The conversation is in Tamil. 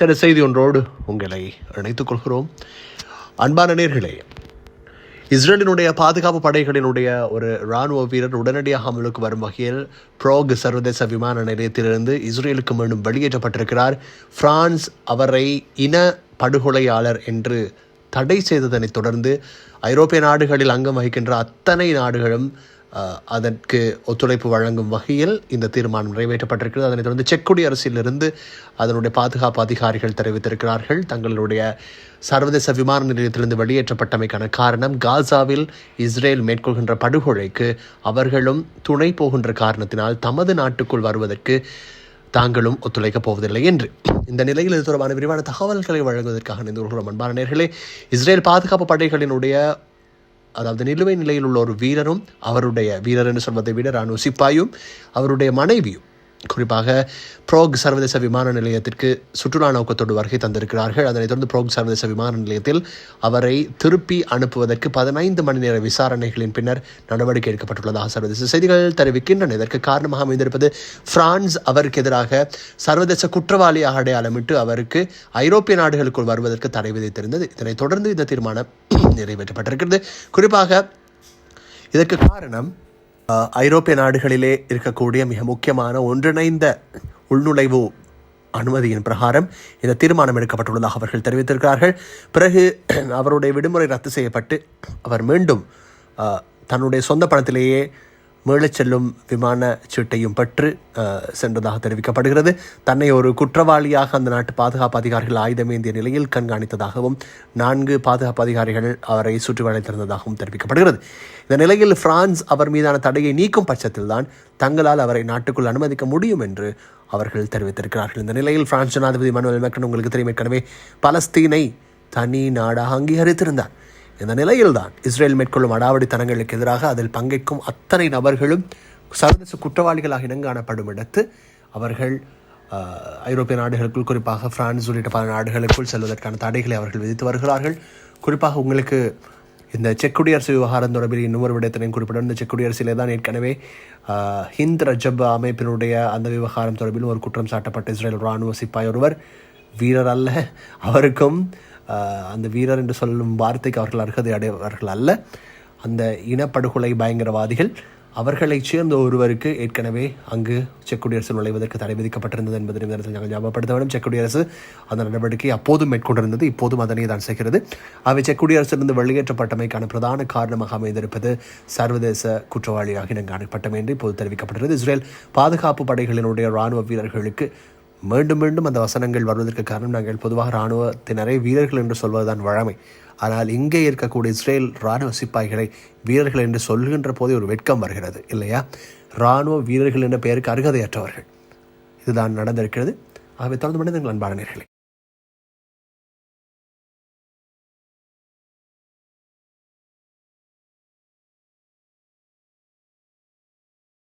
சில செய்தி ஒன்றோடு உங்களை இணைத்துக் கொள்கிறோம். அன்பான நேர்களே இஸ்ரேலினுடைய பாதுகாப்பு படைகளினுடைய ஒரு இராணுவ வீரர் உடனடியாக அமலுக்கு வரும் வகையில் ப்ரோக் சர்வதேச விமான நிலையத்திலிருந்து இஸ்ரேலுக்கு மீண்டும் வெளியேற்றப்பட்டிருக்கிறார். பிரான்ஸ் அவரை இன படுகொலையாளர் என்று தடை செய்ததனைத் தொடர்ந்து ஐரோப்பிய நாடுகளில் அங்கம் வகிக்கின்ற அத்தனை நாடுகளும் அதற்கு ஒத்துழைப்பு வழங்கும் வகையில் இந்த தீர்மானம் நிறைவேற்றப்பட்டிருக்கிறது. அதனைத் தொடர்ந்து செக் குடியரசிலிருந்து அதனுடைய பாதுகாப்பு அதிகாரிகள் தெரிவித்திருக்கிறார்கள். தங்களுடைய சர்வதேச விமான நிலையத்திலிருந்து வெளியேற்றப்பட்டமைக்கான காரணம் காசாவில் இஸ்ரேல் மேற்கொள்கின்ற படுகொலைக்கு அவர்களும் துணை போகின்ற காரணத்தினால் தமது நாட்டுக்குள் வருவதற்கு தாங்களும் ஒத்துழைக்கப் போவதில்லை என்று. இந்த நிலையில் இது தொடர்பான விரிவான தகவல்களை வழங்குவதற்காக நினைந்து கொள்கிறோம். அன்பான நேர்களே இஸ்ரேல் பாதுகாப்பு படைகளினுடைய அதாவது நிலுவை நிலையில் உள்ள ஒரு வீரரும் அவருடைய வீரர் என்று சொல்வதை விட ராணுவ சிப்பாயும் அவருடைய மனைவியும் குறிப்பாக ப்ரோக் சர்வதேச விமான நிலையத்திற்கு சுற்றுலா நோக்கத்தோடு வருகை தந்திருக்கிறார்கள். அதனைத் தொடர்ந்து ப்ரோக் சர்வதேச விமான நிலையத்தில் அவரை திருப்பி அனுப்புவதற்கு பதினைந்து மணி நேர விசாரணைகளின் பின்னர் நடவடிக்கை எடுக்கப்பட்டுள்ளதாக சர்வதேச செய்திகள் தெரிவிக்கின்றன. இதற்கு காரணமாக அமைந்திருப்பது பிரான்ஸ் அவருக்கு எதிராக சர்வதேச குற்றவாளியாக அடையாளமிட்டு அவருக்கு ஐரோப்பிய நாடுகளுக்குள் வருவதற்கு தடை விதித்திருந்தது. இதனைத் தொடர்ந்து இந்த தீர்மானம் நிறைவேற்றப்பட்டிருக்கிறது. குறிப்பாக இதற்கு காரணம் ஐரோப்பிய நாடுகளிலே இருக்கக்கூடிய மிக முக்கியமான ஒன்றிணைந்த உள்நுழைவு அனுமதியின் பிரகாரம் இந்த தீர்மானம் எடுக்கப்பட்டுள்ளதாக அவர்கள் தெரிவித்திருக்கிறார்கள். பிறகு அவருடைய விடுமுறை ரத்து செய்யப்பட்டு அவர் மீண்டும் தன்னுடைய சொந்த பணத்திலேயே மீளச் செல்லும் விமான சீட்டையும் பெற்று சென்றதாக தெரிவிக்கப்படுகிறது. தன்னை ஒரு குற்றவாளியாக அந்த நாட்டு பாதுகாப்பு அதிகாரிகள் ஆயுதமேந்திய நிலையில் கண்காணித்ததாகவும் நான்கு பாதுகாப்பு அதிகாரிகள் அவரை சுற்றி வளைத்திருந்ததாகவும் தெரிவிக்கப்படுகிறது. இந்த நிலையில் பிரான்ஸ் அவர் மீதான தடையை நீக்கும் பட்சத்தில் தான் தங்களால் அவரை நாட்டுக்குள் அனுமதிக்க முடியும் என்று அவர்கள் தெரிவித்திருக்கிறார்கள். இந்த நிலையில் பிரான்ஸ் ஜனாதிபதி மனுவல் மேக்ரன் உங்களுக்கு தெரியும் ஏற்கனவே பலஸ்தீனை தனி நாடாக அங்கீகரித்திருந்தார். இந்த நிலையில்தான் இஸ்ரேல் மேற்கொள்ளும் அடாவடித்தனங்களுக்கு எதிராக அதில் பங்கேற்கும் அத்தனை நபர்களும் சர்வதேச குற்றவாளிகளாக இனங்காணப்படும் இடத்து. அவர்கள் ஐரோப்பிய நாடுகளுக்குள் குறிப்பாக பிரான்ஸ் உள்ளிட்ட பல நாடுகளுக்குள் செல்வதற்கான தடைகளை அவர்கள் விதித்து வருகிறார்கள். குறிப்பாக உங்களுக்கு இந்த செக் குடியரசு விவகாரம் தொடர்பில் இன்னொரு விடயத்தினையும் குறிப்பிட இந்த செக் குடியரசிலே தான் ஏற்கனவே ஹிந்த் ரஜப் அமைப்பினுடைய அந்த விவகாரம் தொடர்பில் ஒரு குற்றம் சாட்டப்பட்ட இஸ்ரேல் இராணுவ சிப்பாய் ஒருவர் வீரர் அல்ல அவருக்கும் அந்த வீரர் என்று சொல்லும் வார்த்தைக்கு அவர்கள் அர்ஹதை அடையவர்கள் அல்ல. அந்த இனப்படுகொலை பயங்கரவாதிகள் அவர்களைச் சேர்ந்த ஒருவருக்கு ஏற்கனவே அங்கு செக் குடியரசு நுழைவதற்கு தடை விதிக்கப்பட்டிருந்தது என்பதை இந்த நேரத்தில் நாங்கள் ஞாபகப்படுத்த வேண்டும். செக் குடியரசு அந்த நடவடிக்கை அப்போதும் மேற்கொண்டிருந்தது இப்போதும் அதனை தான் செய்கிறது. அவை செக் குடியரசிலிருந்து வெளியேற்றப்பட்டமைக்கான பிரதான காரணமாக அமைந்திருப்பது சர்வதேச குற்றவாளியாக இனங்காணப்பட்டமை என்று இப்போது தெரிவிக்கப்பட்டிருந்தது. இஸ்ரேல் பாதுகாப்பு படைகளினுடைய இராணுவ வீரர்களுக்கு மீண்டும் மீண்டும் அந்த வசனங்கள் வருவதற்கு காரணம் நாங்கள் பொதுவாக இராணுவத்தினரை வீரர்கள் என்று சொல்வதுதான் வழமை. ஆனால் இங்கே இருக்கக்கூடிய இஸ்ரேல் இராணுவ சிப்பாய்களை வீரர்கள் என்று சொல்கின்ற போதே ஒரு வெட்கம் வருகிறது இல்லையா? இராணுவ வீரர்கள் என்ற பெயருக்கு அருகதையற்றவர்கள். இதுதான் நடந்திருக்கிறது. ஆகவே தொடர்ந்து மனிதர்கள் அன்பான